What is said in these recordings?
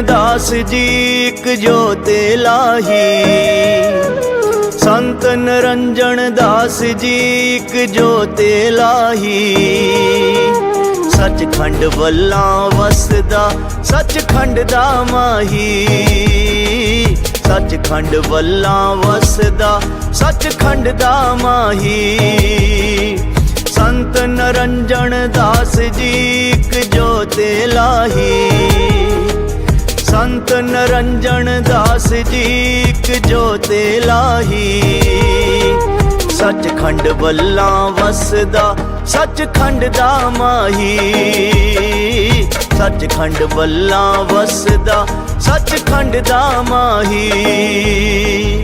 ਦਾਸ ਜੀ ਇੱਕ ਜੋਤੇ ਲਾਹੀ। ਸੰਤ ਨਰੰਜਨ ਦਾਸ ਜੀ ਇੱਕ ਜੋਤੇ ਲਾਹੀ। ਸੱਚਖੰਡ ਵੱਲਾ ਵਸਦਾ, ਸੱਚਖੰਡ ਦਾ ਮਾਹੀ। ਸੱਚਖੰਡ ਵੱਲਾ ਵਸਦਾ, ਸੱਚਖੰਡ ਦਾ ਮਾਹੀ। ਸੰਤ ਨਰੰਜਨ ਦਾਸ ਜੀ ਇੱਕ ਜੋਤੇ ਲਾਹੀ। ਸੰਤ ਨਰੰਜਨ ਦਾਸ ਜੀ, ਇੱਕ ਜੋਤੇ ਲਾਹੀ। ਸੱਚਖੰਡ ਵੱਲਾ ਵਸਦਾ, ਸੱਚਖੰਡ ਦਾ ਮਾਹੀ। ਸੱਚਖੰਡ ਵੱਲਾ ਵਸਦਾ, ਸੱਚਖੰਡ ਦਾ ਮਾਹੀ।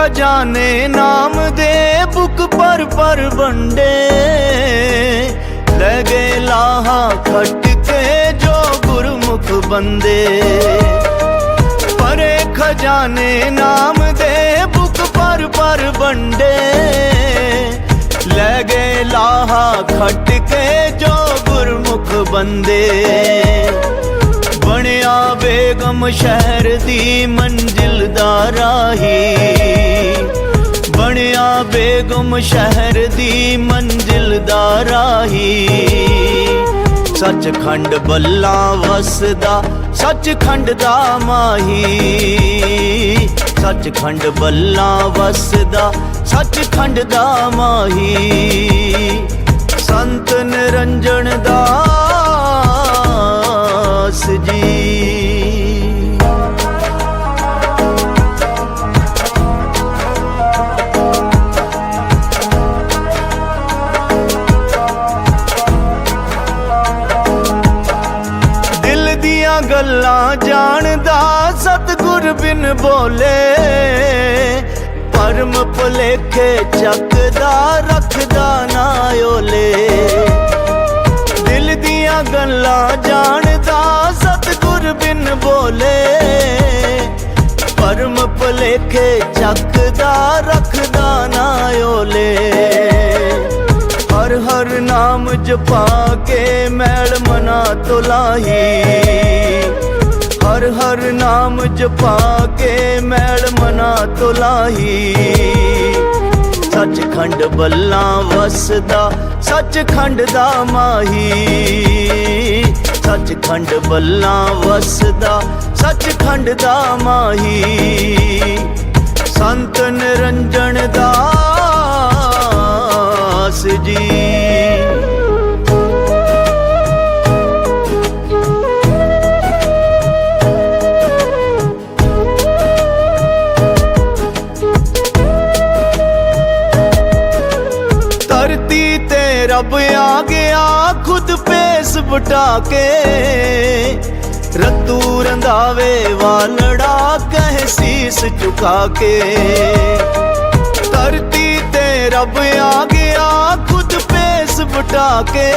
ਖਜ਼ਾਨੇ ਨਾਮ ਦੇ ਬੁੱਕ ਪਰ ਪਰ ਵੰਡੇ। ਲੈ ਗਏ ਲਾਹਾ ਖੱਟ ਕੇ ਜੋ ਗੁਰਮੁਖ ਬੰਦੇ। ਪਰੇ ਖਜ਼ਾਨੇ ਨਾਮ ਦੇ ਬੁੱਕ ਪਰ ਪਰ ਵੰਡੇ। ਲੈ ਗਏ ਲਾਹਾ ਖੱਟ ਕੇ ਜੋ ਗੁਰਮੁਖ ਬੰਦੇ। ਬੇਗਮ ਸ਼ਹਿਰ ਦੀ ਮੰਜ਼ਿਲ ਦਾ ਰਾਹੀ। ਬਣਿਆ ਬੇਗਮ ਸ਼ਹਿਰ ਦੀ ਮੰਜ਼ਿਲ ਦਾ ਰਾਹੀ। ਸੱਚਖੰਡ ਬੱਲਾ ਵਸਦਾ, ਸੱਚਖੰਡ ਦਾ ਮਾਹੀ। ਸੱਚਖੰਡ ਬੱਲਾ ਵਸਦਾ, ਸੱਚਖੰਡ ਦਾ ਮਾਹੀ। ਸੰਤ ਨਿਰੰਜਨ ਦਾਸ ਜੀ। ਗੱਲਾਂ ਜਾਣਦਾ ਸਤਿਗੁਰ ਬਿਨ ਬੋਲੇ। ਪਰਮ ਭੁਲੇਖੇ ਚੱਕਦਾ, ਰੱਖਦਾ ਨਾ ਓਲੇ। ਦਿਲ ਦੀਆਂ ਗੱਲਾਂ ਜਾਣਦਾ ਸਤਗੁਰ ਬਿਨ ਬੋਲੇ। ਪਰਮ ਭੁਲੇਖੇ ਚੱਕਦਾ, ਰੱਖਦਾ ਨਾ ਨਾਮ ਪਾ ਕੇ ਮੈਲ ਮਨਾ ਤੁਲਾਹੀ ਹਰ ਹਰ ਨਾਮ ਜਪਾ ਕੇ ਮੈਲ ਮਨਾ ਤੁਲਾਹੀ ਸੱਚਖੰਡ ਬੱਲਾਂ ਵਸਦਾ, ਸੱਚਖੰਡ ਦਾ ਮਾਹੀ। ਸੱਚਖੰਡ ਬੱਲਾਂ ਵਸਦਾ, ਸੱਚਖੰਡ ਦਾ ਮਾਹੀ। ਸੰਤ ਨਿਰੰਜਨ ਦਾ ਰੱਬ ਆ ਗਿਆ, ਖੁਦ ਪੇਸ ਵਟਾ ਕੇ। ਰੱਤੂ ਰੰਦਾਵੇ ਵਾਲੜਾ ਕਹਿ ਸੀਸ ਝੁਕਾ ਕੇ। ਧਰਤੀ ਤੇ ਰੱਬ ਆ ਗਿਆ, ਖੁਦ ਪੇਸ ਵਟਾ ਕੇ।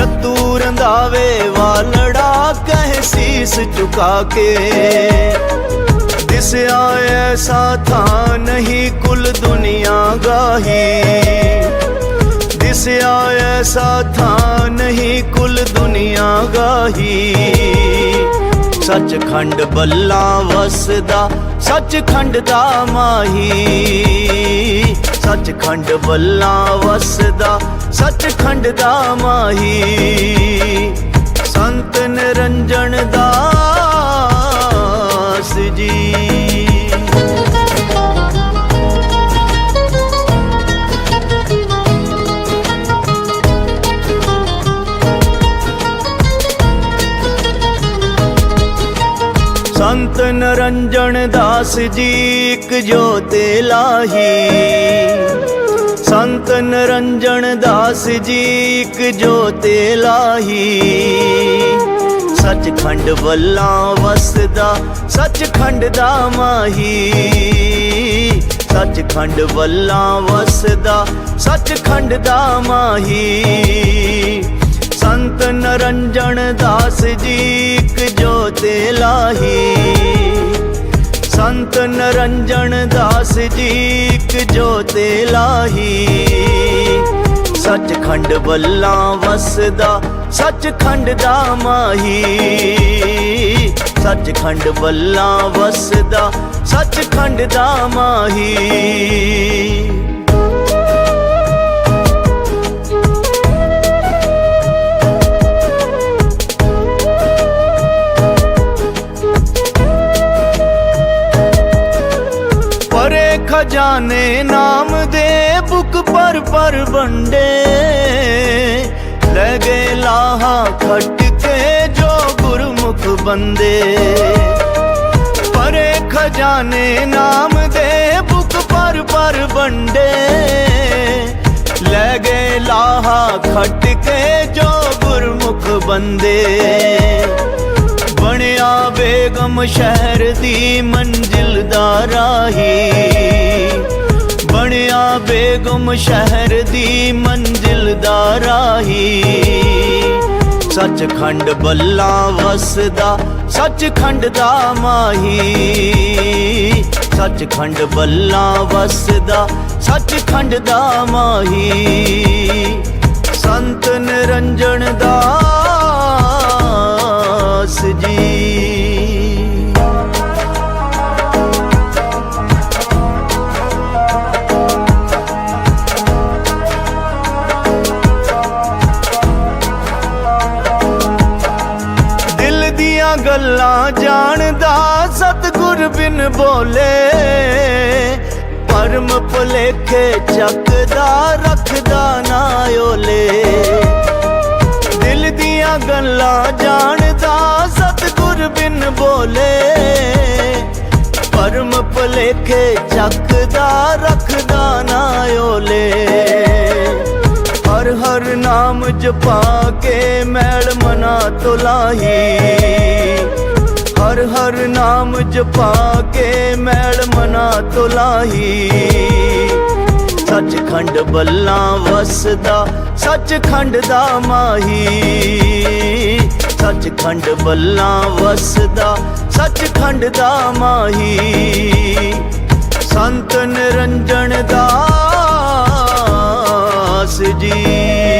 ਰੱਤੂ ਰੰਦਾਵੇ ਵਾਲੜਾ ਕਹਿ ਸੀਸ ਝੁਕਾ ਕੇ। ਦਿਸਿਆ ਐਸਾ ਥਾਂ ਨਹੀਂ ਕੁਲ ਦੁਨੀਆ ਗਾਹੀ। ਦਿਸਿਆ ਐਸਾ ਥਾਂ ਨਹੀਂ ਕੁਲ ਦੁਨੀਆ ਗਾਹੀ। ਸੱਚਖੰਡ ਬੱਲਾ ਵਸਦਾ, ਸੱਚਖੰਡ ਦਾ ਮਾਹੀ। ਸੱਚਖੰਡ ਬੱਲਾ ਵਸਦਾ, ਸੱਚਖੰਡ ਦਾ ਮਾਹੀ। ਸੰਤ ਨਿਰੰਜਨ ਦਾਸ ਜੀ। ਸੰਤ ਨਰੰਜਨ ਦਾਸ ਜੀ ਇੱਕ ਜੋਤੇ ਲਾਹੀ। ਸੰਤ ਨਰੰਜਨ ਦਾਸ ਜੀ ਇੱਕ ਜੋਤੇ ਲਾਹੀ। ਸੱਚਖੰਡ ਵੱਲਾ ਵਸਦਾ, ਸੱਚਖੰਡ ਦਾ ਮਾਹੀ। ਸੱਚਖੰਡ ਵੱਲਾ ਵਸਦਾ, ਸੱਚਖੰਡ ਦਾ ਮਾਹੀ। ਸੰਤ ਨਰੰਜਣ ਦਾਸ ਜੀ ਇੱਕ ਜੋਤੇ ਲਾਹੀ। ਸੰਤ ਨਰੰਜਣ ਦਾਸ ਜੀ ਇੱਕ ਜੋਤੇ ਲਾਹੀ। ਸੱਚਖੰਡ ਬੱਲਾ ਵਸਦਾ, ਸੱਚਖੰਡ ਦਾ ਮਾਹੀ। ਸੱਚਖੰਡ ਬੱਲਾ ਵਸਦਾ, ਸੱਚਖੰਡ ਦਾ ਮਾਹੀ। ਪਰ ਵੰਡੇ ਲੈ ਗਏ ਲਾਹਾ ਖੱਟ ਕੇ ਜੋ ਗੁਰਮੁਖ ਬੰਦੇ। ਪਰੇ ਖਜ਼ਾਨੇ ਨਾਮ ਦੇ ਬੁੱਕ ਪਰ ਪਰ ਵੰਡੇ। ਲੈ ਗਏ ਲਾਹਾ ਖੱਟ ਕੇ ਜੋ ਗੁਰਮੁਖ ਬੰਦੇ। ਬਣਿਆ ਬੇਗਮ ਸ਼ਹਿਰ ਦੀ ਮੰਜ਼ਿਲ ਦਾ ਰਾਹੀ। ਬਣਿਆ ਬੇਗਮ ਸ਼ਹਿਰ ਦੀ ਮੰਜ਼ਿਲ ਦਾ ਰਾਹੀ। ਸੱਚਖੰਡ ਬੱਲਾ ਵਸਦਾ, ਸੱਚਖੰਡ ਦਾ ਮਾਹੀ। ਸੱਚਖੰਡ ਬੱਲਾ ਵਸਦਾ, ਸੱਚਖੰਡ ਦਾ ਮਾਹੀ। ਸੰਤ ਨਿਰੰਜਨ ਦਾ ਗੱਲਾਂ ਜਾਣਦਾ ਸਤਿਗੁਰ ਬਿਨ ਬੋਲੇ। ਪਰਮ ਭੁਲੇਖੇ ਚੱਕਦਾ, ਰੱਖਦਾ ਨਾ ਓਲੇ। ਦਿਲ ਦੀਆਂ ਗੱਲਾਂ ਜਾਣਦਾ ਸਤਿਗੁਰ ਬਿਨ ਬੋਲੇ। ਪਰਮ ਭੁਲੇਖੇ ਚੱਕਦਾ, ਰੱਖਦਾ ਨਾ ਓਲੇ। ਹਰ ਹਰ ਨਾਮ ਜਪਾ ਕੇ ਮੈਲ ਮਨਾ ਤੁਲਾਹੀ ਹਰ ਹਰ ਨਾਮ ਜਪਾ ਕੇ ਮੈਲ ਮਨਾ ਤੁਲਾਹੀ ਸੱਚਖੰਡ ਬੱਲਾਂ ਵਸਦਾ, ਸੱਚਖੰਡ ਦਾ ਮਾਹੀ। ਸੱਚਖੰਡ ਬੱਲਾਂ ਵਸਦਾ, ਸੱਚਖੰਡ ਦਾ ਮਾਹੀ। ਸੰਤ ਨਿਰੰਜਨ ਦਾ ਜੀ